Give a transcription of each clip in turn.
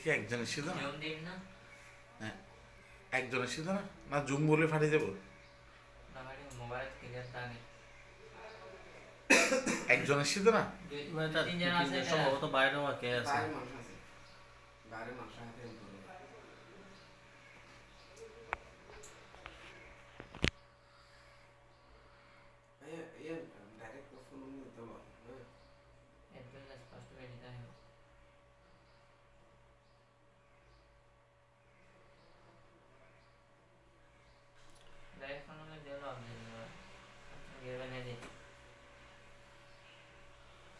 কি একজনের সিদ্ধ না? হ্যাঁ। একজনের সিদ্ধ না? না জুম বলে ফাটিয়ে দেবো? একজনের সিদ্ধ না? মানে আছে সম্ভবত বাইরে আছে। বাইরে মানুষ আছে। বাইরে মানুষ হাতে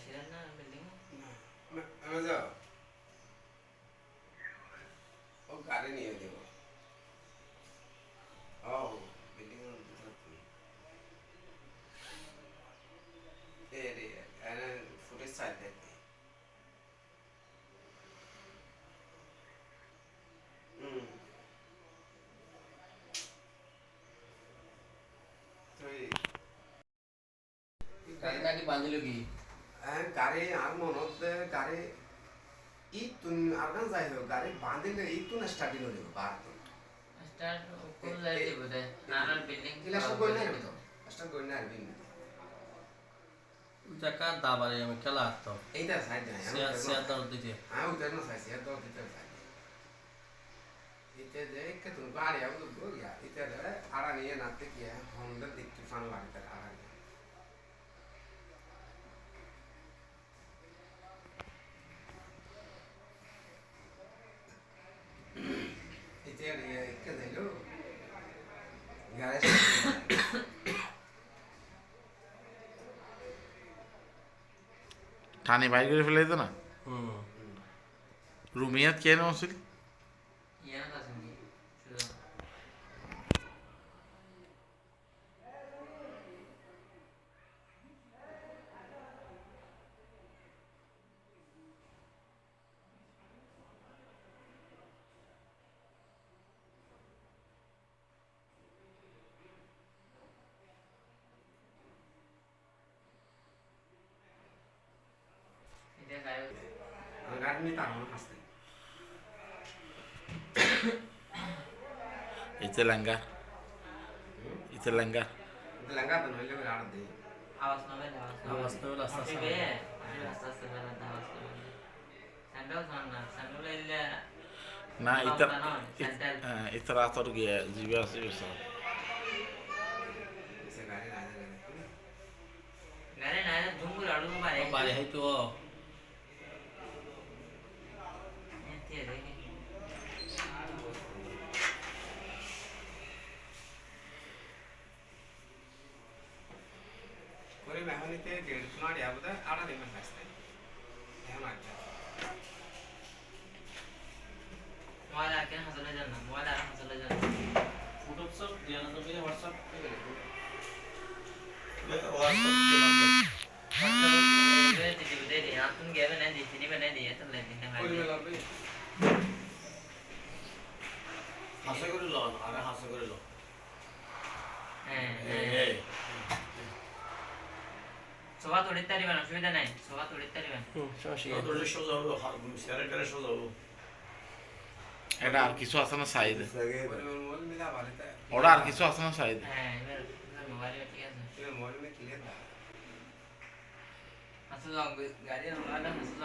ছিলেন না বিল্ডিং আমি যাও ও গাড়ি নিয়ে দেব ও বিল্ডিং এ রে এনে ফুটেজ সাইড দেখতে হুম তুই গাড়ি বাঁধিল কি গাড়ি আর মনত গাড়ি ইতুন আর না যাই হোক গাড়ি বাঁধিলে ইতুন স্টার্টিং হয়ে যাবে বার স্টার্ট কোন দিব দে নানার বিল্ডিং কিলা সব কই না স্টার্ট কই না আর দাবারে আমি খেলা আসতো এইটা সাইড না। দর দিতে হ্যাঁ না সাইড দর সাইড রে কে দিলো গাড়ি টানি বাইর করে ফেলে দিত না? রুমিয়াত কে নাম ছিল ইয়া না শুনি শুধু এটা গায়ে নিয়ে তার মনে হাসতে ইতে লেঙ্গা। ইতে লেঙ্গা। লেঙ্গা তো নইলে আড়া আওয়াজ না বের আওয়াজ আওয়াজ স্যান্ডেল না স্যান্ডেল না ইতে ইতে রাতর গিয়ে জিবি না না জুমগুলো আড়ু হয়তো ಕುರಿ ಮೆಹನಿತೆ ಗೆಣಸು ನೋಡಿ ಯಾವ್ದು ಆಡೋದು ನಿಮ್ಮ ಹಾಕ್ತೇನೆ ಏನು ಆಗ್ತದೆ ಮೊಬೈಲ್ ಹಾಕಿ ಹಸಲ ಜನ ಮೊಬೈಲ್ ಹಾಕಿ ಹಸಲ ಜನ ಯೂಟ್ಯೂಬ್ ಸರ್ ಏನಂತ ಮೇಲೆ ವಾಟ್ಸಪ್ ವಾಟ್ಸಪ್ হাসে করে ল আরে হাসে করে ল। এটা আর কিছু আছে না সাইড ওটা আর কিছু আছে না সাইড হ্যাঁ মোবাইলে ঠিক আছে। মোবাইলে ক্লিয়ার না। আসলে গাড়ি আমরা আসলে